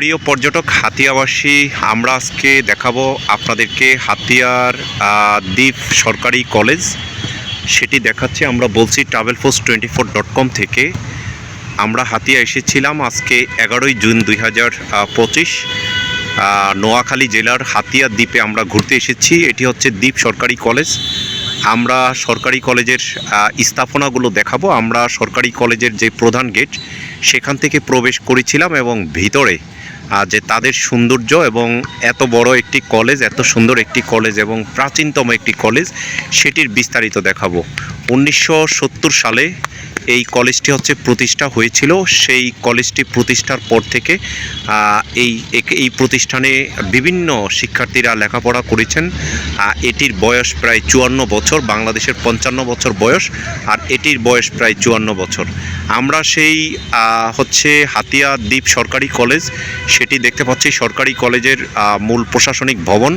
প্রিয় পর্যটক, হাতিয়াবাসী, আমরা আজকে দেখাবো আপনাদেরকে হাতিয়ার দ্বীপ সরকারি কলেজ। সেটি দেখাচ্ছি, আমরা বলছি travel force twenty four dot com থেকে। আমরা হাতিয়া এসেছিলাম আজকে এগারোই জুন দুই হাজার পঁচিশ। নোয়াখালী জেলার হাতিয়া দ্বীপে আমরা ঘুরতে এসেছি। এটি হচ্ছে দ্বীপ সরকারি কলেজ। আমরা সরকারি কলেজের স্থাপনাগুলো দেখাবো। আমরা সরকারি কলেজের যে প্রধান গেট, সেখান থেকে প্রবেশ করেছিলাম এবং ভিতরে যে তাদের সৌন্দর্য এবং এত বড় একটি কলেজ, এত সুন্দর একটি কলেজ এবং প্রাচীনতম একটি কলেজ, সেটির বিস্তারিত দেখাবো। উনিশশো সত্তর সালে এই কলেজটি হচ্ছে প্রতিষ্ঠা হয়েছিল। সেই কলেজটি প্রতিষ্ঠার পর থেকে এই এই প্রতিষ্ঠানে বিভিন্ন শিক্ষার্থীরা লেখাপড়া করেছেন। এটির বয়স প্রায় চুয়ান্ন বছর, বাংলাদেশের পঞ্চান্ন বছর বয়স, আর এটির বয়স প্রায় চুয়ান্ন বছর। আমরা সেই হচ্ছে হাতিয়া দ্বীপ সরকারি কলেজ, সেটি দেখতে পাচ্ছি সরকারি কলেজের মূল প্রশাসনিক ভবন,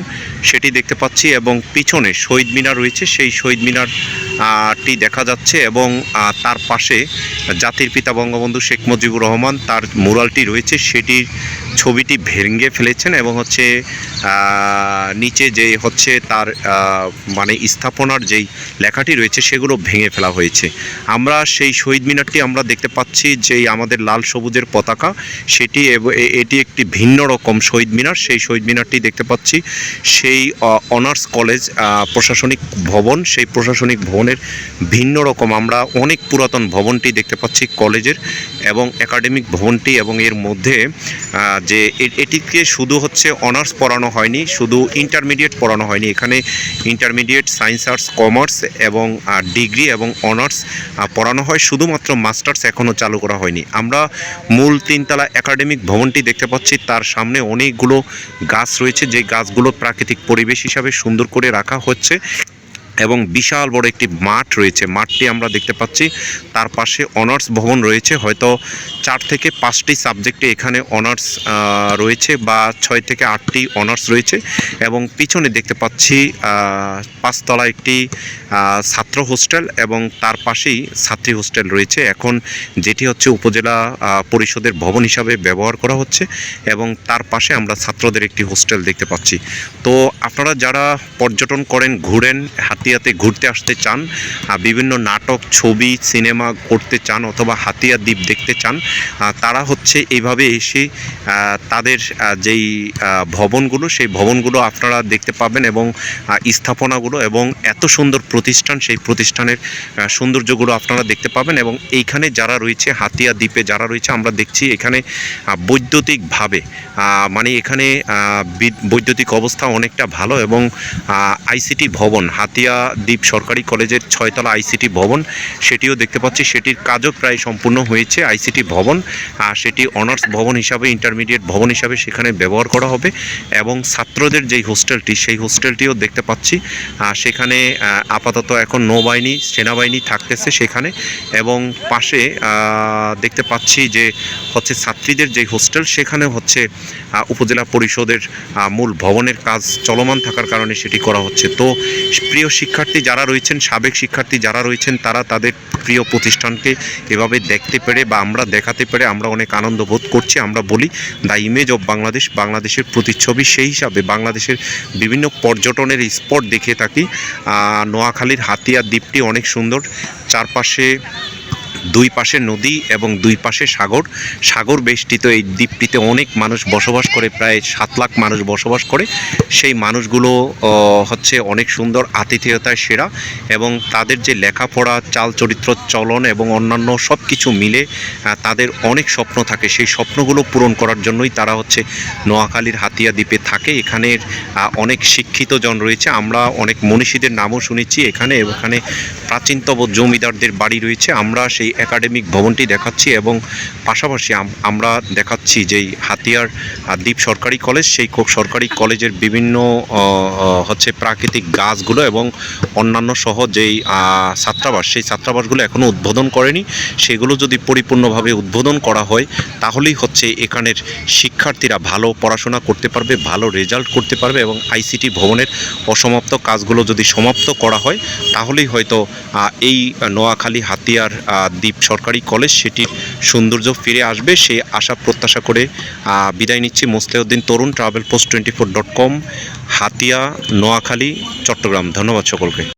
সেটি দেখতে পাচ্ছি এবং পিছনে শহীদ মিনার রয়েছে। সেই শহীদ মিনার টি দেখা যাচ্ছে এবং তার পাশে জাতির পিতা বঙ্গবন্ধু শেখ মুজিবুর রহমান, তার মুরালটি রয়েছে, সেটির ছবিটি ভেঙে ফেলেছেন এবং হচ্ছে নিচে যে হচ্ছে তার মানে স্থাপনার যেই লেখাটি রয়েছে সেগুলো ভেঙে ফেলা হয়েছে। আমরা সেই শহীদ মিনারটি আমরা দেখতে পাচ্ছি যেই আমাদের লাল সবুজের পতাকা, সেটি এটি একটি ভিন্ন রকম শহীদ মিনার, সেই শহীদ মিনারটি দেখতে পাচ্ছি। সেই অনার্স কলেজ প্রশাসনিক ভবন, সেই প্রশাসনিক ভবনের ভিন্ন রকম আমরা অনেক পুরাতন ভবনটি দেখতে পাচ্ছি কলেজের এবং একাডেমিক ভবনটি এবং এর মধ্যে যে এটিকে শুধু হচ্ছে অনার্স পড়ানো হয়নি, শুধু ইন্টারমিডিয়েট পড়ানো হয়নি। এখানে ইন্টারমিডিয়েট, সায়েন্স, আর্টস, কমার্স এবং ডিগ্রি এবং অনার্স পড়ানো হয়। শুধুমাত্র মাস্টার্স এখনও চালু করা হয়নি। আমরা মূল তিনতলা একাডেমিক ভবনটি দেখতে পাচ্ছি। তার সামনে অনেকগুলো গাছ রয়েছে। যে গাছগুলো প্রাকৃতিক পরিবেশ হিসাবে সুন্দর করে রাখা হচ্ছে। এবং বিশাল বড় একটি মাঠ রয়েছে। মাঠটি আমরা দেখতে পাচ্ছি। তার পাশে অনার্স ভবন রয়েছে। হয়তো চার থেকে পাঁচটি সাবজেক্টে এখানে অনার্স রয়েছে বা ছয় থেকে আটটি অনার্স রয়েছে এবং পিছনে দেখতে পাচ্ছি পাঁচতলা একটি ছাত্র হোস্টেল এবং তার পাশেই ছাত্রী হোস্টেল রয়েছে। এখন যেটি হচ্ছে উপজেলা পরিষদের ভবন হিসাবে ব্যবহার করা হচ্ছে এবং তার পাশে আমরা ছাত্রদের একটি হোস্টেল দেখতে পাচ্ছি। তো আপনারা যারা পর্যটন করেন, ঘুরেন হাতিয়াতে ঘুরতে আসতে চান বিভিন্ন নাটক, ছবি, সিনেমা করতে চান অথবা হাতিয়া দ্বীপ দেখতে চান তারা হচ্ছে এইভাবে এসে তাদের যেই ভবনগুলো, সেই ভবনগুলো আপনারা দেখতে পাবেন এবং স্থাপনাগুলো এবং এত সুন্দর প্রতিষ্ঠান, সেই প্রতিষ্ঠানের সৌন্দর্যগুলো আপনারা দেখতে পাবেন এবং এইখানে যারা রয়েছে, হাতিয়া দ্বীপে যারা রয়েছে, আমরা দেখছি এখানে বৈদ্যুতিকভাবে মানে এখানে বিদ- বৈদ্যুতিক অবস্থা অনেকটা ভালো এবং আইসিটি ভবন, হাতিয়া দ্বীপ সরকারি কলেজের ছয়তলা আইসিটি ভবন সেটিও দেখতে পাচ্ছি। সেটির কাজও প্রায় সম্পূর্ণ হয়েছে আইসিটি ভবন। আহ, সেটি অনার্স ভবন হিসাবে ইন্টারমিডিয়েট ভবন হিসাবে সেখানে ব্যবহার করা হবে এবং ছাত্রদের যেই হোস্টেলটি সেই হোস্টেলটিও দেখতে পাচ্ছি। সেখানে আপাতত এখন নৌবাহিনী সেনাবাহিনী থাকতেছে সেখানে এবং পাশে দেখতে পাচ্ছি যে হচ্ছে ছাত্রীদের যে হোস্টেল সেখানে হচ্ছে উপজেলা পরিষদের মূল ভবনের কাজ চলমান থাকার কারণে সেটি করা হচ্ছে। তো প্রিয় শিক্ষার্থী যারা রয়েছেন, সাবেক শিক্ষার্থী যারা রয়েছেন, তারা তাদের প্রিয় প্রতিষ্ঠানকে এভাবে দেখতে পেরে বা আমরা দেখাতে পেরে আমরা অনেক আনন্দ বোধ করছি। আমরা বলি, দ্য ইমেজ অফ বাংলাদেশ বাংলাদেশের প্রতিচ্ছবি সেই হিসাবে বাংলাদেশের বিভিন্ন পর্যটনের স্পট দেখে থাকি। নোয়াখালীর হাতিয়া দ্বীপটি অনেক সুন্দর। চারপাশে দুই পাশে নদী এবং দুই পাশে সাগর। সাগর বেষ্টিত এই দ্বীপটিতে অনেক মানুষ বসবাস করে, প্রায় সাত লাখ মানুষ বসবাস করে। সেই মানুষগুলো হচ্ছে অনেক সুন্দর আতিথেয়তায় সেরা এবং তাদের যে লেখাপড়া চাল চরিত্র চলন এবং অন্যান্য সব কিছু মিলে তাদের অনেক স্বপ্ন থাকে। সেই স্বপ্নগুলো পূরণ করার জন্যই তারা হচ্ছে নোয়াখালীর হাতিয়া দ্বীপে থাকে। এখানের অনেক শিক্ষিত জন রয়েছে। আমরা অনেক মনীষীদের নামও শুনেছি এখানে। এখানে প্রাচীনতম জমিদারদের বাড়ি রয়েছে। আমরা সেই একাডেমিক ভবনটি দেখাচ্ছি এবং পাশাপাশি আমরা দেখাচ্ছি যেই হাতিয়ার দ্বীপ সরকারি কলেজ, সেই সরকারি কলেজের বিভিন্ন হচ্ছে প্রাকৃতিক গাছগুলো এবং অন্যান্য সহ যেই ছাত্রাবাস, সেই ছাত্রাবাসগুলো এখনও উদ্বোধন করেনি। সেগুলো যদি পরিপূর্ণভাবে উদ্বোধন করা হয়, তাহলেই হচ্ছে এখানের শিক্ষার্থীরা ভালো পড়াশোনা করতে পারবে, ভালো রেজাল্ট করতে পারবে এবং আইসিটি ভবনের অসমাপ্ত কাজগুলো যদি সমাপ্ত করা হয়, তাহলেই হয়তো এই নোয়াখালী হাতিয়ার দ্বীপ সরকারি কলেজ, সেটির সৌন্দর্য ফিরে আসবে। সেই আশা প্রত্যাশা করে বিদায় নিচ্ছি Mostauddin Tarun travel post twenty four dot com Hatiya, Noakhali, Chattogram. ধন্যবাদ সকলকে।